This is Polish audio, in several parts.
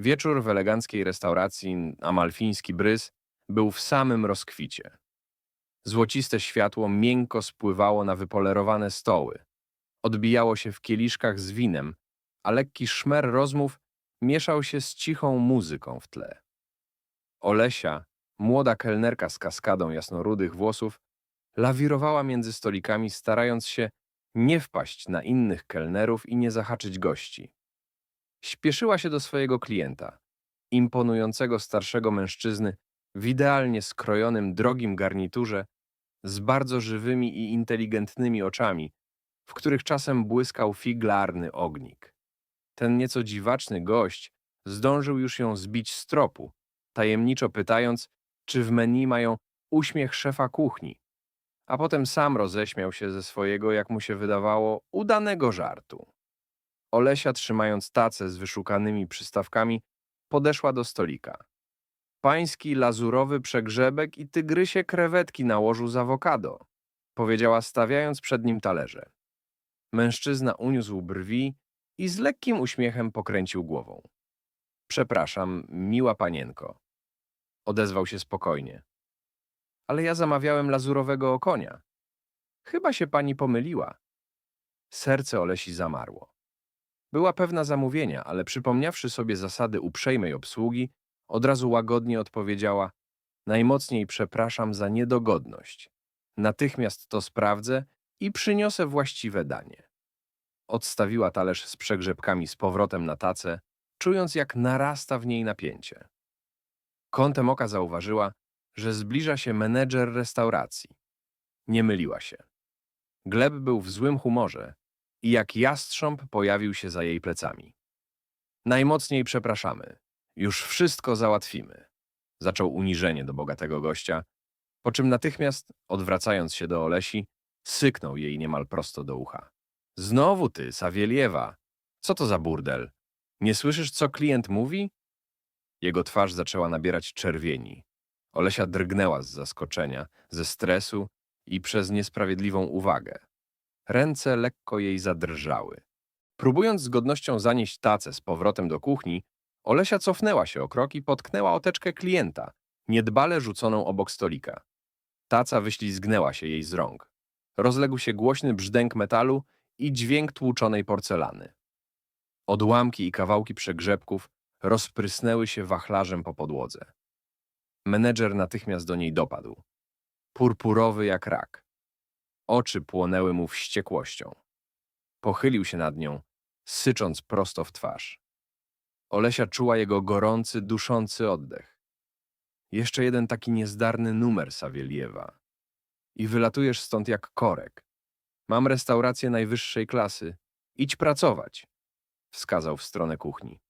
Wieczór w eleganckiej restauracji Amalfiński Brys był w samym rozkwicie. Złociste światło miękko spływało na wypolerowane stoły. Odbijało się w kieliszkach z winem, a lekki szmer rozmów mieszał się z cichą muzyką w tle. Olesia, młoda kelnerka z kaskadą jasnorudych włosów, lawirowała między stolikami, starając się nie wpaść na innych kelnerów i nie zahaczyć gości. Śpieszyła się do swojego klienta, imponującego starszego mężczyzny w idealnie skrojonym, drogim garniturze, z bardzo żywymi i inteligentnymi oczami, w których czasem błyskał figlarny ognik. Ten nieco dziwaczny gość zdążył już ją zbić z tropu, tajemniczo pytając, czy w menu mają uśmiech szefa kuchni, a potem sam roześmiał się ze swojego, jak mu się wydawało, udanego żartu. Olesia, trzymając tacę z wyszukanymi przystawkami, podeszła do stolika. Pański lazurowy przegrzebek i tygrysie krewetki na łożu z awokado, powiedziała stawiając przed nim talerze. Mężczyzna uniósł brwi i z lekkim uśmiechem pokręcił głową. Przepraszam, miła panienko. Odezwał się spokojnie. Ale ja zamawiałem lazurowego okonia. Chyba się pani pomyliła. Serce Olesi zamarło. Była pewna zamówienia, ale przypomniawszy sobie zasady uprzejmej obsługi, od razu łagodnie odpowiedziała: Najmocniej przepraszam za niedogodność. Natychmiast to sprawdzę i przyniosę właściwe danie. Odstawiła talerz z przegrzebkami z powrotem na tacę, czując jak narasta w niej napięcie. Kątem oka zauważyła, że zbliża się menedżer restauracji. Nie myliła się. Gleb był w złym humorze i jak jastrząb pojawił się za jej plecami. Najmocniej przepraszamy. Już wszystko załatwimy. Zaczął uniżenie do bogatego gościa, po czym natychmiast, odwracając się do Olesi, syknął jej niemal prosto do ucha. Znowu ty, Sawieliewa. Co to za burdel? Nie słyszysz, co klient mówi? Jego twarz zaczęła nabierać czerwieni. Olesia drgnęła z zaskoczenia, ze stresu i przez niesprawiedliwą uwagę. Ręce lekko jej zadrżały. Próbując z godnością zanieść tacę z powrotem do kuchni, Olesia cofnęła się o krok i potknęła oteczkę klienta, niedbale rzuconą obok stolika. Taca wyślizgnęła się jej z rąk. Rozległ się głośny brzdęk metalu i dźwięk tłuczonej porcelany. Odłamki i kawałki przegrzebków rozprysnęły się wachlarzem po podłodze. Menedżer natychmiast do niej dopadł. Purpurowy jak rak. Oczy płonęły mu wściekłością. Pochylił się nad nią, sycząc prosto w twarz. Olesia czuła jego gorący, duszący oddech. Jeszcze jeden taki niezdarny numer Sawieliewa. I wylatujesz stąd jak korek. Mam restaurację najwyższej klasy. Idź pracować, wskazał w stronę kuchni.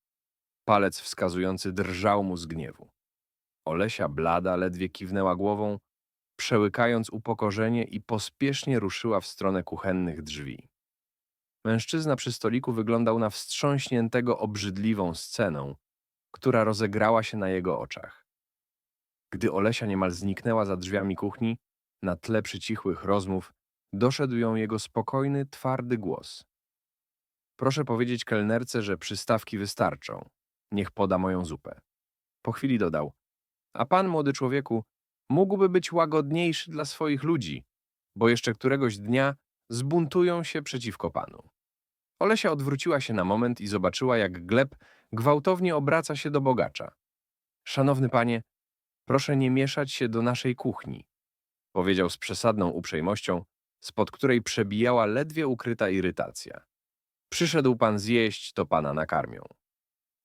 Palec wskazujący drżał mu z gniewu. Olesia blada ledwie kiwnęła głową, przełykając upokorzenie i pospiesznie ruszyła w stronę kuchennych drzwi. Mężczyzna przy stoliku wyglądał na wstrząśniętego obrzydliwą sceną, która rozegrała się na jego oczach. Gdy Olesia niemal zniknęła za drzwiami kuchni, na tle przycichłych rozmów, doszedł ją jego spokojny, twardy głos. Proszę powiedzieć kelnerce, że przystawki wystarczą. Niech poda moją zupę. Po chwili dodał. A pan, młody człowieku, mógłby być łagodniejszy dla swoich ludzi, bo jeszcze któregoś dnia zbuntują się przeciwko panu. Olesia odwróciła się na moment i zobaczyła, jak Gleb gwałtownie obraca się do bogacza. Szanowny panie, proszę nie mieszać się do naszej kuchni, powiedział z przesadną uprzejmością, spod której przebijała ledwie ukryta irytacja. Przyszedł pan zjeść, to pana nakarmią.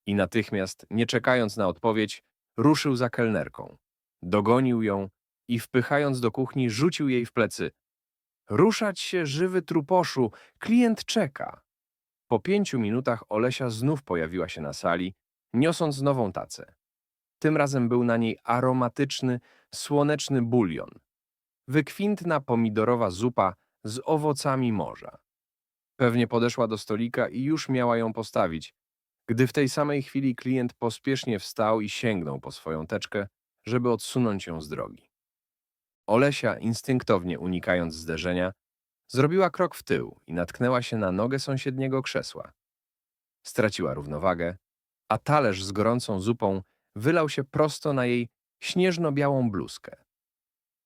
I natychmiast, nie czekając na odpowiedź, ruszył za kelnerką. Dogonił ją i wpychając do kuchni, rzucił jej w plecy. Ruszać się, żywy truposzu, klient czeka. Po pięciu minutach Olesia znów pojawiła się na sali, niosąc nową tacę. Tym razem był na niej aromatyczny, słoneczny bulion. Wykwintna pomidorowa zupa z owocami morza. Pewnie podeszła do stolika i już miała ją postawić, gdy w tej samej chwili klient pospiesznie wstał i sięgnął po swoją teczkę, żeby odsunąć ją z drogi. Olesia, instynktownie unikając zderzenia, zrobiła krok w tył i natknęła się na nogę sąsiedniego krzesła. Straciła równowagę a talerz z gorącą zupą wylał się prosto na jej śnieżno-białą bluzkę.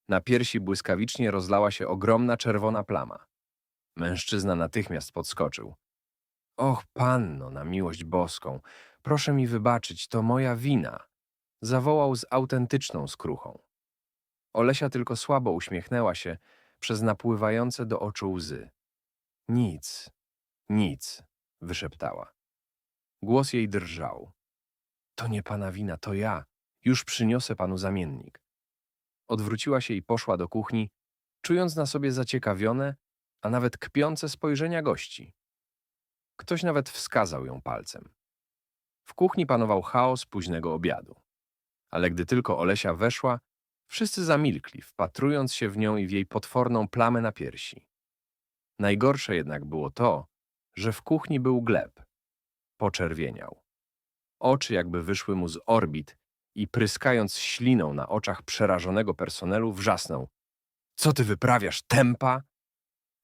Na piersi błyskawicznie rozlała się ogromna czerwona plama. Mężczyzna natychmiast podskoczył. Och, panno, na miłość boską, proszę mi wybaczyć, to moja wina. Zawołał z autentyczną skruchą. Olesia tylko słabo uśmiechnęła się przez napływające do oczu łzy. Nic, nic, wyszeptała. Głos jej drżał. To nie pana wina, to ja. Już przyniosę panu zamiennik. Odwróciła się i poszła do kuchni, czując na sobie zaciekawione, a nawet kpiące spojrzenia gości. Ktoś nawet wskazał ją palcem. W kuchni panował chaos późnego obiadu. Ale gdy tylko Olesia weszła, wszyscy zamilkli, wpatrując się w nią i w jej potworną plamę na piersi. Najgorsze jednak było to, że w kuchni był Gleb. Poczerwieniał. Oczy jakby wyszły mu z orbit i pryskając śliną na oczach przerażonego personelu wrzasnął. Co ty wyprawiasz, tempa?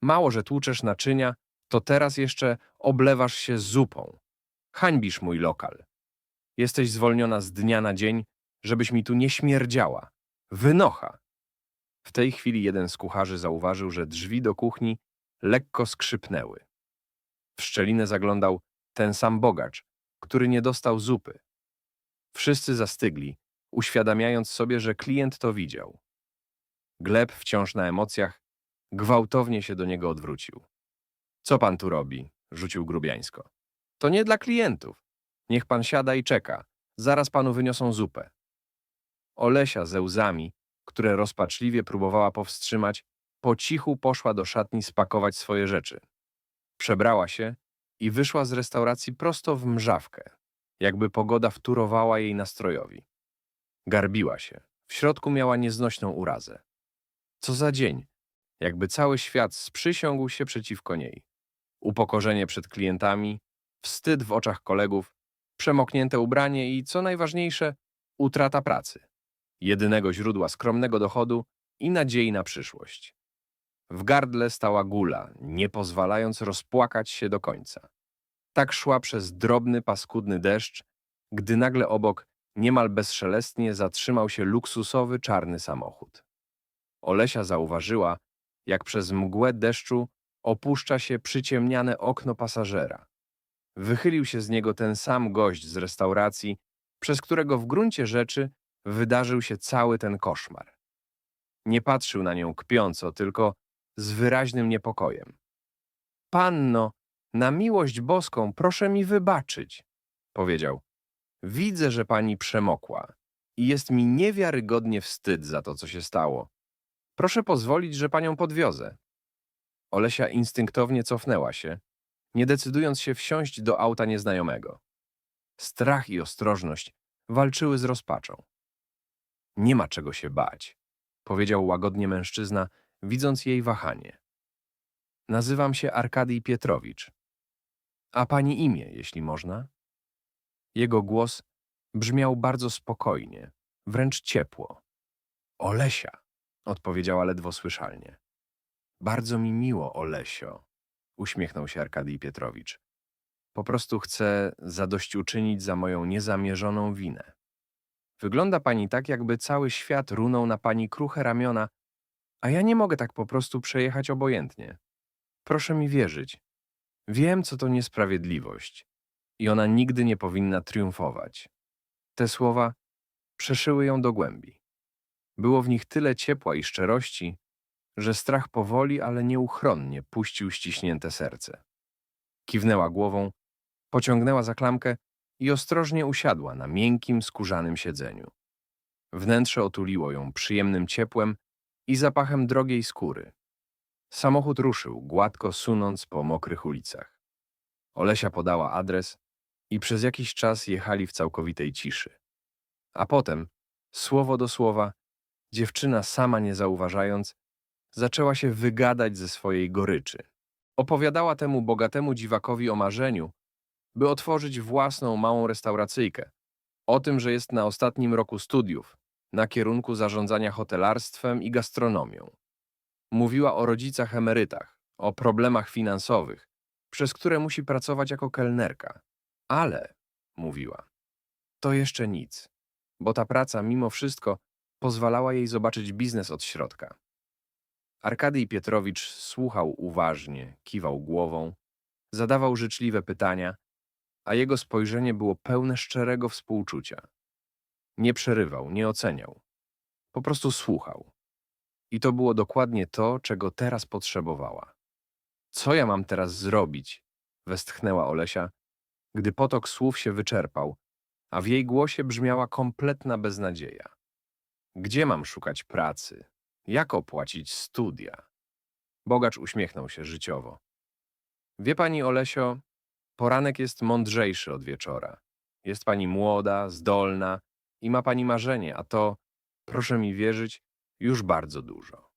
Mało, że tłuczesz naczynia, to teraz jeszcze oblewasz się zupą. Hańbisz mój lokal. Jesteś zwolniona z dnia na dzień, żebyś mi tu nie śmierdziała. Wynocha! W tej chwili jeden z kucharzy zauważył, że drzwi do kuchni lekko skrzypnęły. W szczelinę zaglądał ten sam bogacz, który nie dostał zupy. Wszyscy zastygli, uświadamiając sobie, że klient to widział. Gleb, wciąż na emocjach, gwałtownie się do niego odwrócił. Co pan tu robi? rzucił grubiańsko. To nie dla klientów. Niech pan siada i czeka. Zaraz panu wyniosą zupę. Olesia ze łzami, które rozpaczliwie próbowała powstrzymać, po cichu poszła do szatni spakować swoje rzeczy. Przebrała się i wyszła z restauracji prosto w mrzawkę, jakby pogoda wtórowała jej nastrojowi. Garbiła się. W środku miała nieznośną urazę. Co za dzień, jakby cały świat sprzysiągł się przeciwko niej. Upokorzenie przed klientami, wstyd w oczach kolegów, przemoknięte ubranie i, co najważniejsze, utrata pracy, jedynego źródła skromnego dochodu i nadziei na przyszłość. W gardle stała gula, nie pozwalając rozpłakać się do końca. Tak szła przez drobny, paskudny deszcz, gdy nagle obok, niemal bezszelestnie, zatrzymał się luksusowy, czarny samochód. Olesia zauważyła, jak przez mgłę deszczu opuszcza się przyciemniane okno pasażera. Wychylił się z niego ten sam gość z restauracji, przez którego w gruncie rzeczy wydarzył się cały ten koszmar. Nie patrzył na nią kpiąco, tylko z wyraźnym niepokojem. Panno, na miłość boską proszę mi wybaczyć, powiedział. Widzę, że pani przemokła i jest mi niewiarygodnie wstyd za to, co się stało. Proszę pozwolić, że panią podwiozę. Olesia instynktownie cofnęła się, nie decydując się wsiąść do auta nieznajomego. Strach i ostrożność walczyły z rozpaczą. Nie ma czego się bać, powiedział łagodnie mężczyzna, widząc jej wahanie. Nazywam się Arkadij Pietrowicz. A pani imię, jeśli można? Jego głos brzmiał bardzo spokojnie, wręcz ciepło. Olesia, odpowiedziała ledwo słyszalnie. Bardzo mi miło, Olesio, uśmiechnął się Arkadij Pietrowicz. Po prostu chcę zadośćuczynić za moją niezamierzoną winę. Wygląda pani tak, jakby cały świat runął na pani kruche ramiona, a ja nie mogę tak po prostu przejechać obojętnie. Proszę mi wierzyć. Wiem, co to niesprawiedliwość i ona nigdy nie powinna triumfować. Te słowa przeszyły ją do głębi. Było w nich tyle ciepła i szczerości, że strach powoli, ale nieuchronnie puścił ściśnięte serce. Kiwnęła głową, pociągnęła za klamkę i ostrożnie usiadła na miękkim, skórzanym siedzeniu. Wnętrze otuliło ją przyjemnym ciepłem i zapachem drogiej skóry. Samochód ruszył, gładko sunąc po mokrych ulicach. Olesia podała adres i przez jakiś czas jechali w całkowitej ciszy. A potem, słowo do słowa, dziewczyna sama nie zauważając, zaczęła się wygadać ze swojej goryczy. Opowiadała temu bogatemu dziwakowi o marzeniu, by otworzyć własną małą restauracyjkę, o tym, że jest na ostatnim roku studiów, na kierunku zarządzania hotelarstwem i gastronomią. Mówiła o rodzicach emerytach, o problemach finansowych, przez które musi pracować jako kelnerka. Ale, mówiła. To jeszcze nic, bo ta praca mimo wszystko pozwalała jej zobaczyć biznes od środka. Arkadij Pietrowicz słuchał uważnie, kiwał głową, zadawał życzliwe pytania, a jego spojrzenie było pełne szczerego współczucia. Nie przerywał, nie oceniał. Po prostu słuchał. I to było dokładnie to, czego teraz potrzebowała. Co ja mam teraz zrobić? westchnęła Olesia, gdy potok słów się wyczerpał, a w jej głosie brzmiała kompletna beznadzieja. Gdzie mam szukać pracy? Jak opłacić studia? Bogacz uśmiechnął się życiowo. Wie pani, Olesio, poranek jest mądrzejszy od wieczora. Jest pani młoda, zdolna i ma pani marzenie, a to, proszę mi wierzyć, już bardzo dużo.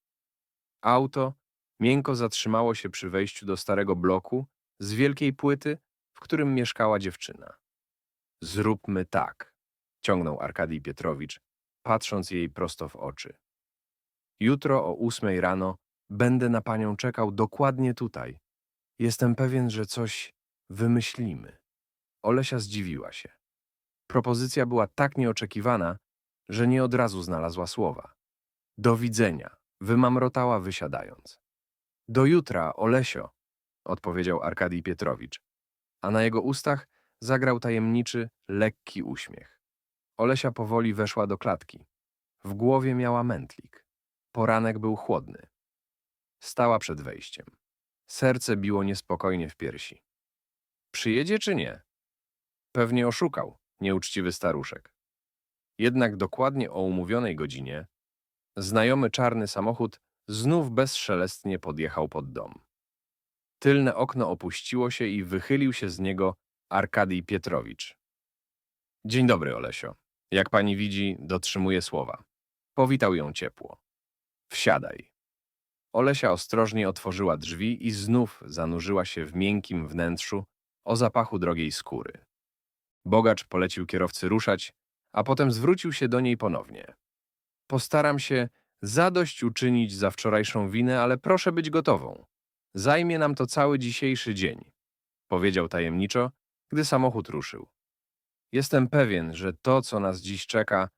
Auto miękko zatrzymało się przy wejściu do starego bloku z wielkiej płyty, w którym mieszkała dziewczyna. Zróbmy tak, ciągnął Arkadij Pietrowicz, patrząc jej prosto w oczy. Jutro o ósmej rano będę na panią czekał dokładnie tutaj. Jestem pewien, że coś wymyślimy. Olesia zdziwiła się. Propozycja była tak nieoczekiwana, że nie od razu znalazła słowa. Do widzenia, wymamrotała wysiadając. Do jutra, Olesio, odpowiedział Arkadij Pietrowicz, a na jego ustach zagrał tajemniczy, lekki uśmiech. Olesia powoli weszła do klatki. W głowie miała mętlik. Poranek był chłodny. Stała przed wejściem. Serce biło niespokojnie w piersi. Przyjedzie czy nie? Pewnie oszukał, nieuczciwy staruszek. Jednak dokładnie o umówionej godzinie znajomy czarny samochód znów bezszelestnie podjechał pod dom. Tylne okno opuściło się i wychylił się z niego Arkadij Pietrowicz. Dzień dobry, Olesio. Jak pani widzi, dotrzymuję słowa. Powitał ją ciepło. Wsiadaj. Olesia ostrożnie otworzyła drzwi i znów zanurzyła się w miękkim wnętrzu o zapachu drogiej skóry. Bogacz polecił kierowcy ruszać, a potem zwrócił się do niej ponownie. Postaram się zadośćuczynić za wczorajszą winę, ale proszę być gotową. Zajmie nam to cały dzisiejszy dzień, powiedział tajemniczo, gdy samochód ruszył. Jestem pewien, że to, co nas dziś czeka,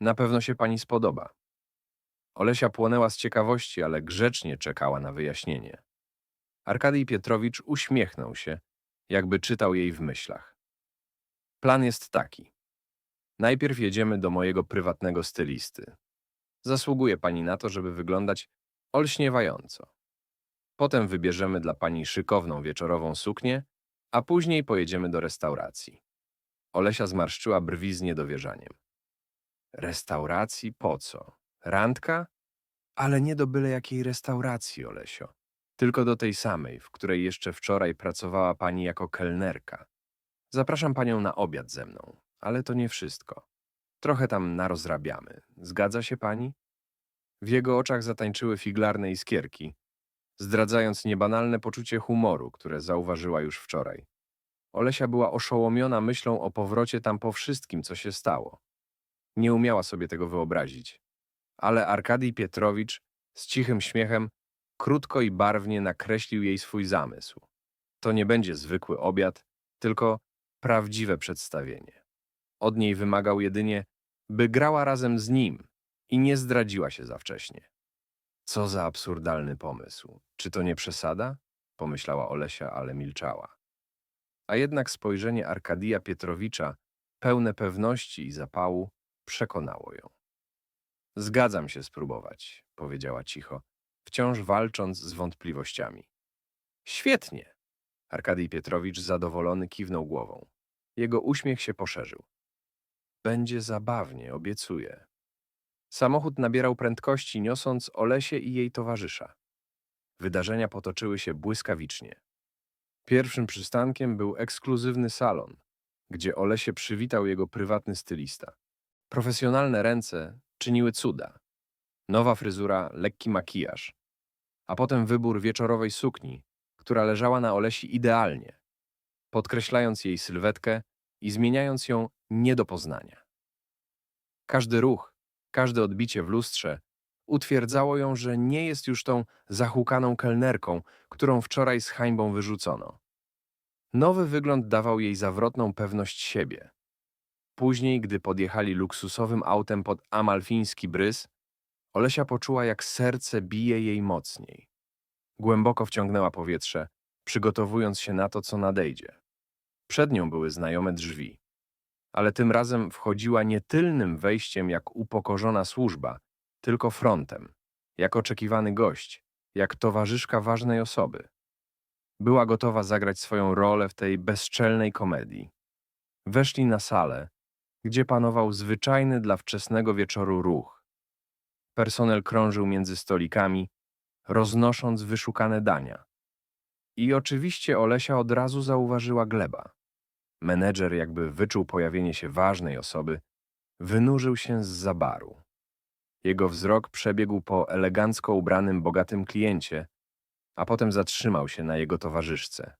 na pewno się pani spodoba. Olesia płonęła z ciekawości, ale grzecznie czekała na wyjaśnienie. Arkadij Pietrowicz uśmiechnął się, jakby czytał jej w myślach. Plan jest taki. Najpierw jedziemy do mojego prywatnego stylisty. Zasługuje pani na to, żeby wyglądać olśniewająco. Potem wybierzemy dla pani szykowną wieczorową suknię, a później pojedziemy do restauracji. Olesia zmarszczyła brwi z niedowierzaniem. Restauracji po co? Randka? Ale nie do byle jakiej restauracji, Olesio. Tylko do tej samej, w której jeszcze wczoraj pracowała pani jako kelnerka. Zapraszam panią na obiad ze mną, ale to nie wszystko. Trochę tam narozrabiamy. Zgadza się pani? W jego oczach zatańczyły figlarne iskierki, zdradzając niebanalne poczucie humoru, które zauważyła już wczoraj. Olesia była oszołomiona myślą o powrocie tam po wszystkim, co się stało. Nie umiała sobie tego wyobrazić. Ale Arkadij Pietrowicz z cichym śmiechem krótko i barwnie nakreślił jej swój zamysł. To nie będzie zwykły obiad, tylko prawdziwe przedstawienie. Od niej wymagał jedynie, by grała razem z nim i nie zdradziła się za wcześnie. Co za absurdalny pomysł. Czy to nie przesada? Pomyślała Olesia, ale milczała. A jednak spojrzenie Arkadija Pietrowicza, pełne pewności i zapału, przekonało ją. Zgadzam się spróbować, powiedziała cicho, wciąż walcząc z wątpliwościami. Świetnie! Arkadij Pietrowicz zadowolony kiwnął głową. Jego uśmiech się poszerzył. Będzie zabawnie, obiecuję. Samochód nabierał prędkości, niosąc Olesie i jej towarzysza. Wydarzenia potoczyły się błyskawicznie. Pierwszym przystankiem był ekskluzywny salon, gdzie Olesie przywitał jego prywatny stylista. Profesjonalne ręce czyniły cuda. Nowa fryzura, lekki makijaż, a potem wybór wieczorowej sukni, która leżała na Olesi idealnie, podkreślając jej sylwetkę i zmieniając ją nie do poznania. Każdy ruch, każde odbicie w lustrze utwierdzało ją, że nie jest już tą zahukaną kelnerką, którą wczoraj z hańbą wyrzucono. Nowy wygląd dawał jej zawrotną pewność siebie. Później, gdy podjechali luksusowym autem pod amalfiński brys, Olesia poczuła, jak serce bije jej mocniej. Głęboko wciągnęła powietrze, przygotowując się na to, co nadejdzie. Przed nią były znajome drzwi, ale tym razem wchodziła nie tylnym wejściem jak upokorzona służba, tylko frontem, jak oczekiwany gość, jak towarzyszka ważnej osoby. Była gotowa zagrać swoją rolę w tej bezczelnej komedii. Weszli na salę, gdzie panował zwyczajny dla wczesnego wieczoru ruch. Personel krążył między stolikami, roznosząc wyszukane dania. I oczywiście Olesia od razu zauważyła Gleba. Menedżer jakby wyczuł pojawienie się ważnej osoby, wynurzył się z zabaru. Jego wzrok przebiegł po elegancko ubranym, bogatym kliencie, a potem zatrzymał się na jego towarzyszce,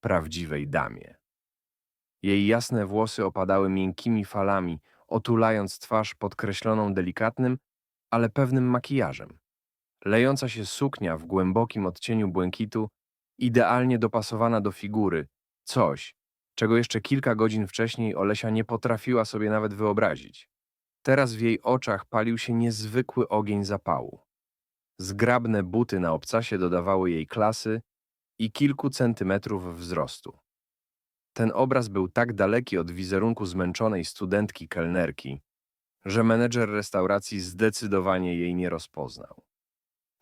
prawdziwej damie. Jej jasne włosy opadały miękkimi falami, otulając twarz podkreśloną delikatnym, ale pewnym makijażem. Lejąca się suknia w głębokim odcieniu błękitu, idealnie dopasowana do figury, coś, czego jeszcze kilka godzin wcześniej Olesia nie potrafiła sobie nawet wyobrazić. Teraz w jej oczach palił się niezwykły ogień zapału. Zgrabne buty na obcasie dodawały jej klasy i kilku centymetrów wzrostu. Ten obraz był tak daleki od wizerunku zmęczonej studentki kelnerki, że menedżer restauracji zdecydowanie jej nie rozpoznał.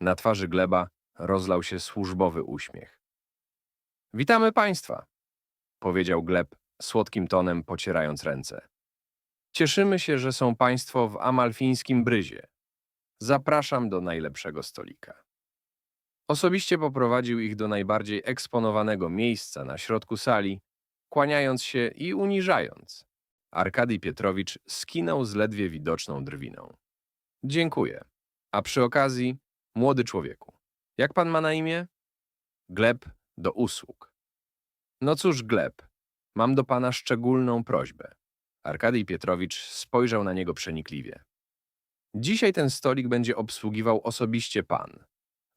Na twarzy Gleba rozlał się służbowy uśmiech. Witamy Państwa, powiedział Gleb słodkim tonem, pocierając ręce. Cieszymy się, że są Państwo w amalfińskim bryzie. Zapraszam do najlepszego stolika. Osobiście poprowadził ich do najbardziej eksponowanego miejsca na środku sali, kłaniając się i uniżając. Arkadij Pietrowicz skinął z ledwie widoczną drwiną. Dziękuję. A przy okazji, młody człowieku, jak pan ma na imię? Gleb do usług. No cóż, Gleb, mam do pana szczególną prośbę. Arkadij Pietrowicz spojrzał na niego przenikliwie. Dzisiaj ten stolik będzie obsługiwał osobiście pan.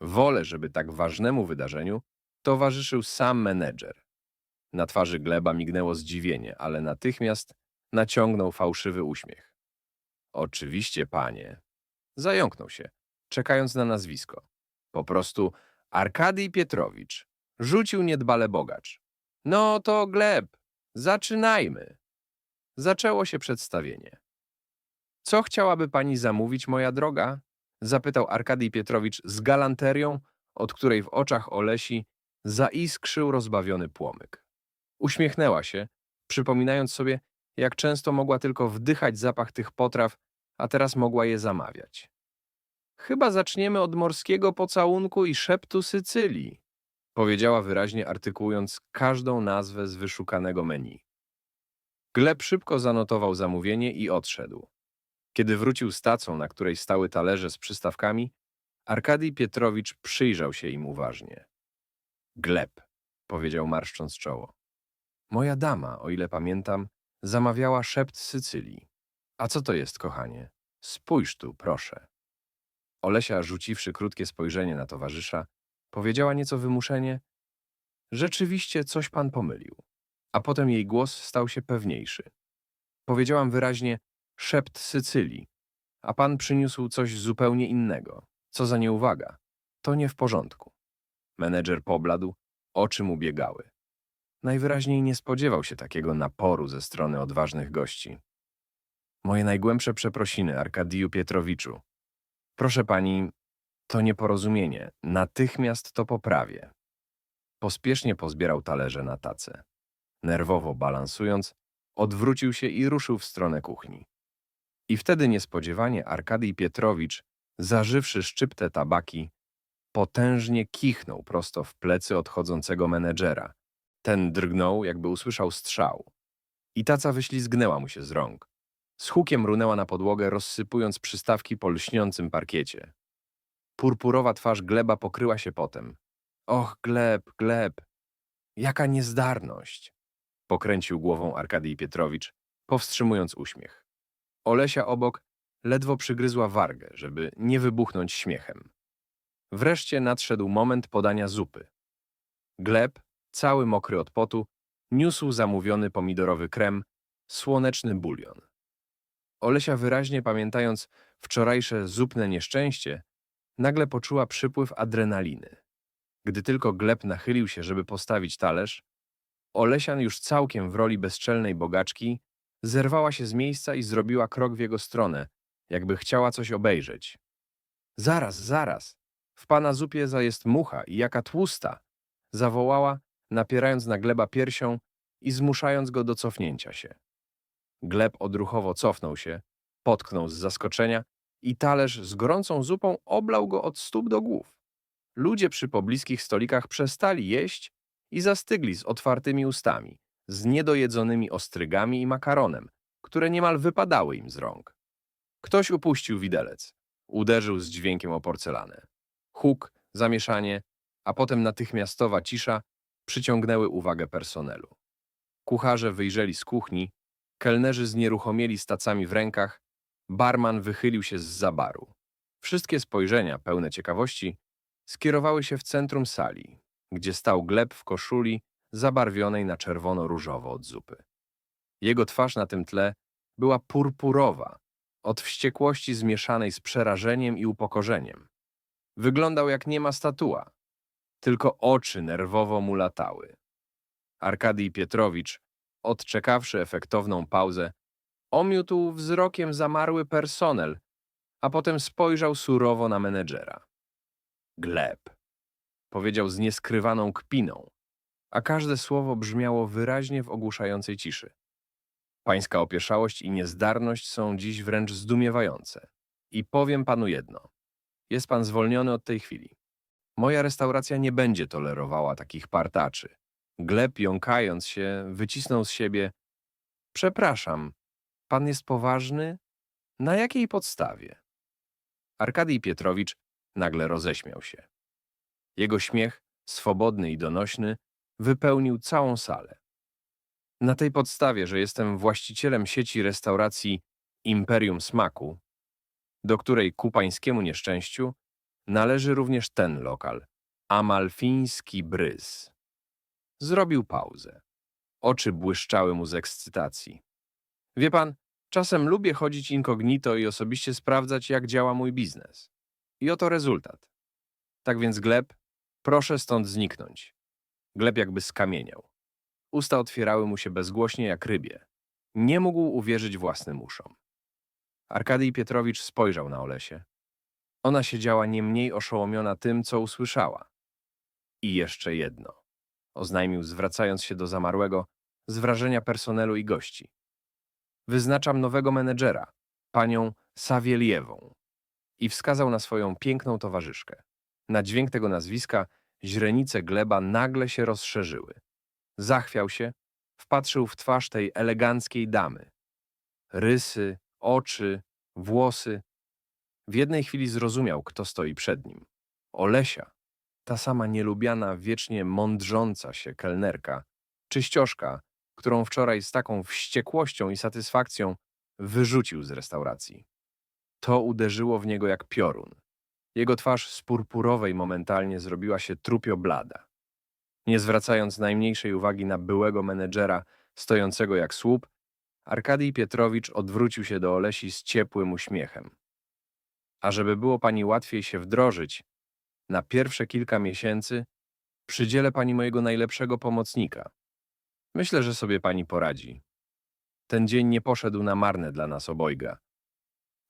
Wolę, żeby tak ważnemu wydarzeniu towarzyszył sam menedżer. Na twarzy Gleba mignęło zdziwienie, ale natychmiast naciągnął fałszywy uśmiech. Oczywiście, panie. Zająknął się, czekając na nazwisko. Po prostu Arkadij Pietrowicz. Rzucił niedbale bogacz. No to Gleb, zaczynajmy. Zaczęło się przedstawienie. Co chciałaby pani zamówić, moja droga? Zapytał Arkadij Pietrowicz z galanterią, od której w oczach Olesi zaiskrzył rozbawiony płomyk. Uśmiechnęła się, przypominając sobie, jak często mogła tylko wdychać zapach tych potraw, a teraz mogła je zamawiać. Chyba zaczniemy od morskiego pocałunku i szeptu Sycylii, powiedziała wyraźnie artykułując każdą nazwę z wyszukanego menu. Gleb szybko zanotował zamówienie i odszedł. Kiedy wrócił z tacą, na której stały talerze z przystawkami, Arkadij Pietrowicz przyjrzał się im uważnie. Gleb, powiedział marszcząc czoło. Moja dama, o ile pamiętam, zamawiała szept Sycylii. A co to jest, kochanie? Spójrz tu, proszę. Olesia, rzuciwszy krótkie spojrzenie na towarzysza, powiedziała nieco wymuszenie. Rzeczywiście coś pan pomylił. A potem jej głos stał się pewniejszy. Powiedziałam wyraźnie szept Sycylii, a pan przyniósł coś zupełnie innego. Co za nieuwaga. To nie w porządku. Menedżer pobladł, oczy mu biegały. Najwyraźniej nie spodziewał się takiego naporu ze strony odważnych gości. Moje najgłębsze przeprosiny, Arkadiju Pietrowiczu. Proszę pani, to nieporozumienie. Natychmiast to poprawię. Pospiesznie pozbierał talerze na tacę. Nerwowo balansując, odwrócił się i ruszył w stronę kuchni. I wtedy niespodziewanie Arkadij Pietrowicz, zażywszy szczyptę tabaki, potężnie kichnął prosto w plecy odchodzącego menedżera. Ten drgnął, jakby usłyszał strzał. I taca wyślizgnęła mu się z rąk. Z hukiem runęła na podłogę, rozsypując przystawki po lśniącym parkiecie. Purpurowa twarz Gleba pokryła się potem. Och, Gleb, Gleb, jaka niezdarność! Pokręcił głową Arkadij Pietrowicz, powstrzymując uśmiech. Olesia obok ledwo przygryzła wargę, żeby nie wybuchnąć śmiechem. Wreszcie nadszedł moment podania zupy. Gleb, cały mokry od potu, niósł zamówiony pomidorowy krem, słoneczny bulion. Olesia wyraźnie pamiętając wczorajsze zupne nieszczęście, nagle poczuła przypływ adrenaliny. Gdy tylko Gleb nachylił się, żeby postawić talerz, Olesian już całkiem w roli bezczelnej bogaczki zerwała się z miejsca i zrobiła krok w jego stronę, jakby chciała coś obejrzeć. Zaraz, zaraz! W pana zupie za jest mucha i jaka tłusta! Zawołała, napierając na Gleba piersią i zmuszając go do cofnięcia się. Gleb odruchowo cofnął się, potknął z zaskoczenia i talerz z gorącą zupą oblał go od stóp do głów. Ludzie przy pobliskich stolikach przestali jeść i zastygli z otwartymi ustami, z niedojedzonymi ostrygami i makaronem, które niemal wypadały im z rąk. Ktoś upuścił widelec. Uderzył z dźwiękiem o porcelanę. Huk, zamieszanie, a potem natychmiastowa cisza przyciągnęły uwagę personelu. Kucharze wyjrzeli z kuchni, kelnerzy znieruchomieli z tacami w rękach, barman wychylił się z zabaru. Wszystkie spojrzenia, pełne ciekawości, skierowały się w centrum sali, gdzie stał Gleb w koszuli zabarwionej na czerwono-różowo od zupy. Jego twarz na tym tle była purpurowa, od wściekłości zmieszanej z przerażeniem i upokorzeniem. Wyglądał jak niema statua, tylko oczy nerwowo mu latały. Arkadij Pietrowicz, odczekawszy efektowną pauzę, omiótł wzrokiem zamarły personel, a potem spojrzał surowo na menedżera. Gleb, powiedział z nieskrywaną kpiną, a każde słowo brzmiało wyraźnie w ogłuszającej ciszy. Pańska opieszałość i niezdarność są dziś wręcz zdumiewające. I powiem panu jedno. Jest pan zwolniony od tej chwili. Moja restauracja nie będzie tolerowała takich partaczy. Gleb, jąkając się, wycisnął z siebie. Przepraszam, pan jest poważny? Na jakiej podstawie? Arkadij Pietrowicz nagle roześmiał się. Jego śmiech, swobodny i donośny, wypełnił całą salę. Na tej podstawie, że jestem właścicielem sieci restauracji Imperium Smaku, do której ku pańskiemu nieszczęściu należy również ten lokal, Amalfiński Bryz. Zrobił pauzę. Oczy błyszczały mu z ekscytacji. Wie pan, czasem lubię chodzić incognito i osobiście sprawdzać, jak działa mój biznes. I oto rezultat. Tak więc, Gleb, proszę stąd zniknąć. Gleb jakby skamieniał. Usta otwierały mu się bezgłośnie jak rybie. Nie mógł uwierzyć własnym uszom. Arkadij Pietrowicz spojrzał na Olesie. Ona siedziała nie mniej oszołomiona tym, co usłyszała. I jeszcze jedno, oznajmił zwracając się do zamarłego z wrażenia personelu i gości. Wyznaczam nowego menedżera, panią Sawieliewą. I wskazał na swoją piękną towarzyszkę. Na dźwięk tego nazwiska źrenice gleba nagle się rozszerzyły. Zachwiał się, wpatrzył w twarz tej eleganckiej damy. Rysy, oczy, włosy. W jednej chwili zrozumiał, kto stoi przed nim. Olesia, ta sama nielubiana, wiecznie mądrząca się kelnerka, czyścioszka, którą wczoraj z taką wściekłością i satysfakcją wyrzucił z restauracji. To uderzyło w niego jak piorun. Jego twarz z purpurowej momentalnie zrobiła się trupio blada. Nie zwracając najmniejszej uwagi na byłego menedżera, stojącego jak słup, Arkadij Pietrowicz odwrócił się do Olesi z ciepłym uśmiechem. A żeby było pani łatwiej się wdrożyć, na pierwsze kilka miesięcy przydzielę pani mojego najlepszego pomocnika. Myślę, że sobie pani poradzi. Ten dzień nie poszedł na marne dla nas obojga.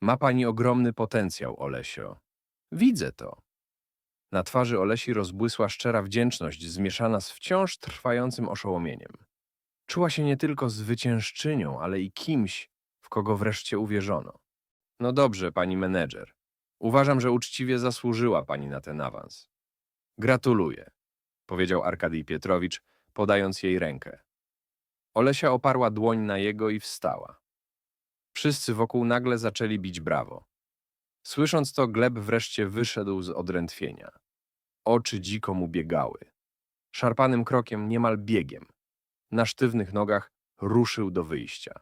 Ma pani ogromny potencjał, Olesio. Widzę to. Na twarzy Olesi rozbłysła szczera wdzięczność, zmieszana z wciąż trwającym oszołomieniem. Czuła się nie tylko zwyciężczynią, ale i kimś, w kogo wreszcie uwierzono. No dobrze, pani menedżer. Uważam, że uczciwie zasłużyła pani na ten awans. Gratuluję, powiedział Arkadij Pietrowicz, podając jej rękę. Olesia oparła dłoń na jego i wstała. Wszyscy wokół nagle zaczęli bić brawo. Słysząc to, Gleb wreszcie wyszedł z odrętwienia. Oczy dziko mu biegały. Szarpanym krokiem, niemal biegiem. Na sztywnych nogach ruszył do wyjścia.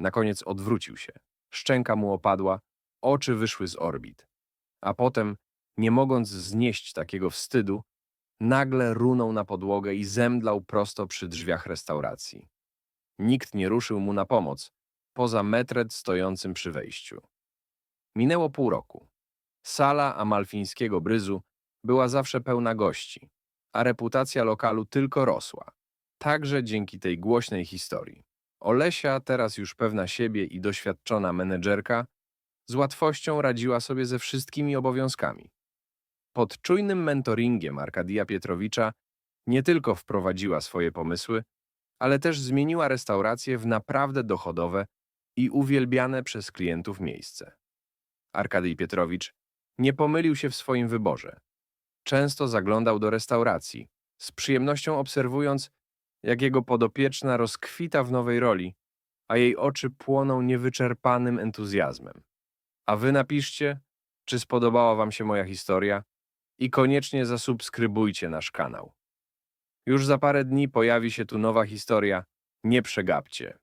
Na koniec odwrócił się. Szczęka mu opadła, oczy wyszły z orbit. A potem, nie mogąc znieść takiego wstydu, nagle runął na podłogę i zemdlał prosto przy drzwiach restauracji. Nikt nie ruszył mu na pomoc, poza metred stojącym przy wejściu. Minęło pół roku. Sala amalfińskiego bryzu była zawsze pełna gości, a reputacja lokalu tylko rosła. Także dzięki tej głośnej historii. Olesia, teraz już pewna siebie i doświadczona menedżerka, z łatwością radziła sobie ze wszystkimi obowiązkami. Pod czujnym mentoringiem Arkadia Pietrowicza nie tylko wprowadziła swoje pomysły, ale też zmieniła restauracje w naprawdę dochodowe i uwielbiane przez klientów miejsce. Arkadij Pietrowicz nie pomylił się w swoim wyborze. Często zaglądał do restauracji, z przyjemnością obserwując, jak jego podopieczna rozkwita w nowej roli, a jej oczy płoną niewyczerpanym entuzjazmem. A wy napiszcie, czy spodobała wam się moja historia i koniecznie zasubskrybujcie nasz kanał. Już za parę dni pojawi się tu nowa historia, nie przegapcie.